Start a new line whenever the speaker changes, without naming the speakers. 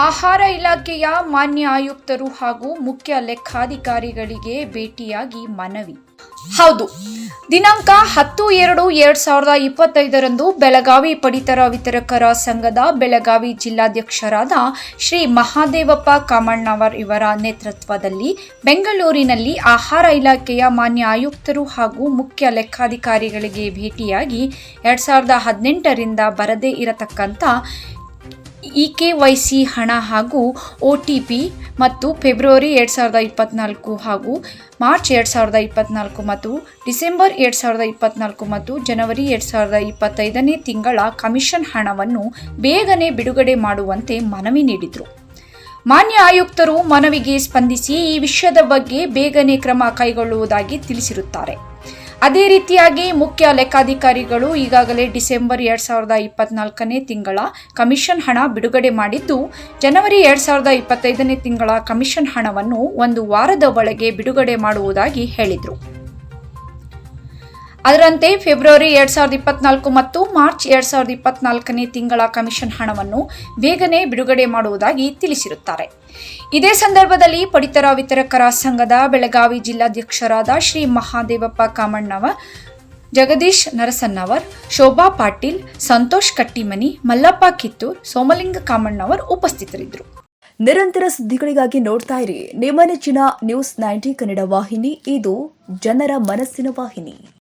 ಆಹಾರ ಇಲಾಖೆಯ ಮಾನ್ಯ ಆಯುಕ್ತರು ಹಾಗೂ ಮುಖ್ಯ ಲೆಕ್ಕಾಧಿಕಾರಿಗಳಿಗೆ ಭೇಟಿಯಾಗಿ ಮನವಿ. ಹೌದು, ದಿನಾಂಕ ಹತ್ತು ಎರಡು ಎರಡ್ ಸಾವಿರದ ಇಪ್ಪತ್ತೈದರಂದು ಬೆಳಗಾವಿ ಪಡಿತರ ವಿತರಕರ ಸಂಘದ ಬೆಳಗಾವಿ ಜಿಲ್ಲಾಧ್ಯಕ್ಷರಾದ ಶ್ರೀ ಮಹಾದೇವಪ್ಪ ಕಾಮಣ್ಣವರ್ ಇವರ ನೇತೃತ್ವದಲ್ಲಿ ಬೆಂಗಳೂರಿನಲ್ಲಿ ಆಹಾರ ಇಲಾಖೆಯ ಮಾನ್ಯ ಆಯುಕ್ತರು ಹಾಗೂ ಮುಖ್ಯ ಲೆಕ್ಕಾಧಿಕಾರಿಗಳಿಗೆ ಭೇಟಿಯಾಗಿ ಎರಡ್ ಸಾವಿರದ ಹದಿನೆಂಟರಿಂದ ಬರದೇ ಇರತಕ್ಕಂಥ ಇ ಕೆ ವೈ ಸಿ ಹಣ ಹಾಗೂ ಒ ಟಿ ಪಿ ಮತ್ತು ಫೆಬ್ರವರಿ ಎರಡು ಸಾವಿರದ ಇಪ್ಪತ್ನಾಲ್ಕು ಹಾಗೂ ಮಾರ್ಚ್ ಎರಡು ಸಾವಿರದ ಇಪ್ಪತ್ನಾಲ್ಕು ಮತ್ತು ಡಿಸೆಂಬರ್ ಎರಡು ಸಾವಿರದ ಇಪ್ಪತ್ನಾಲ್ಕು ಮತ್ತು ಜನವರಿ ಎರಡು ಸಾವಿರದ ಇಪ್ಪತ್ತೈದನೇ ತಿಂಗಳ ಕಮಿಷನ್ ಹಣವನ್ನು ಬೇಗನೆ ಬಿಡುಗಡೆ ಮಾಡುವಂತೆ ಮನವಿ ನೀಡಿದರು. ಮಾನ್ಯ ಆಯುಕ್ತರು ಮನವಿಗೆ ಸ್ಪಂದಿಸಿ ಈ ವಿಷಯದ ಬಗ್ಗೆ ಬೇಗನೆ ಕ್ರಮ ಕೈಗೊಳ್ಳುವುದಾಗಿ ತಿಳಿಸಿರುತ್ತಾರೆ. ಅದೇ ರೀತಿಯಾಗಿ ಮುಖ್ಯ ಲೆಕ್ಕಾಧಿಕಾರಿಗಳು ಈಗಾಗಲೇ ಡಿಸೆಂಬರ್ ಎರಡು ಸಾವಿರದ ಇಪ್ಪತ್ನಾಲ್ಕನೇ ತಿಂಗಳ ಕಮಿಷನ್ ಹಣ ಬಿಡುಗಡೆ ಮಾಡಿದ್ದು, ಜನವರಿ ಎರಡು ಸಾವಿರದ ಇಪ್ಪತ್ತೈದನೇ ತಿಂಗಳ ಕಮಿಷನ್ ಹಣವನ್ನು ಒಂದು ವಾರದ ಒಳಗೆ ಬಿಡುಗಡೆ ಮಾಡುವುದಾಗಿ ಹೇಳಿದರು. ಅದರಂತೆ ಫೆಬ್ರವರಿ ಎರಡ್ ಸಾವಿರದ ಇಪ್ಪತ್ನಾಲ್ಕು ಮತ್ತು ಮಾರ್ಚ್ ಎರಡ್ ಸಾವಿರದ ಇಪ್ಪತ್ನಾಲ್ಕನೇ ತಿಂಗಳ ಕಮಿಷನ್ ಹಣವನ್ನು ಬೇಗನೆ ಬಿಡುಗಡೆ ಮಾಡುವುದಾಗಿ ತಿಳಿಸಿರುತ್ತಾರೆ. ಇದೇ ಸಂದರ್ಭದಲ್ಲಿ ಪಡಿತರ ವಿತರಕರ ಸಂಘದ ಬೆಳಗಾವಿ ಜಿಲ್ಲಾಧ್ಯಕ್ಷರಾದ ಶ್ರೀ ಮಹಾದೇವಪ್ಪ ಕಾಮಣ್ಣವ, ಜಗದೀಶ್ ನರಸನ್ನವರ್, ಶೋಭಾ ಪಾಟೀಲ್, ಸಂತೋಷ್ ಕಟ್ಟಿಮನಿ, ಮಲ್ಲಪ್ಪ ಕಿತ್ತೂರ್, ಸೋಮಲಿಂಗ ಕಾಮಣ್ಣವರ್ ಉಪಸ್ಥಿತರಿದ್ದರು.
ನಿರಂತರ ಸುದ್ದಿಗಳಿಗಾಗಿ ನೋಡ್ತಾ ಇರಿ. ನಿಮ್ಮ ನೆಚ್ಚಿನ ನ್ಯೂಸ್ ನೈಂಟಿ ಕನ್ನಡ ವಾಹಿನಿ, ಇದು ಜನರ ಮನಸ್ಸಿನ ವಾಹಿನಿ.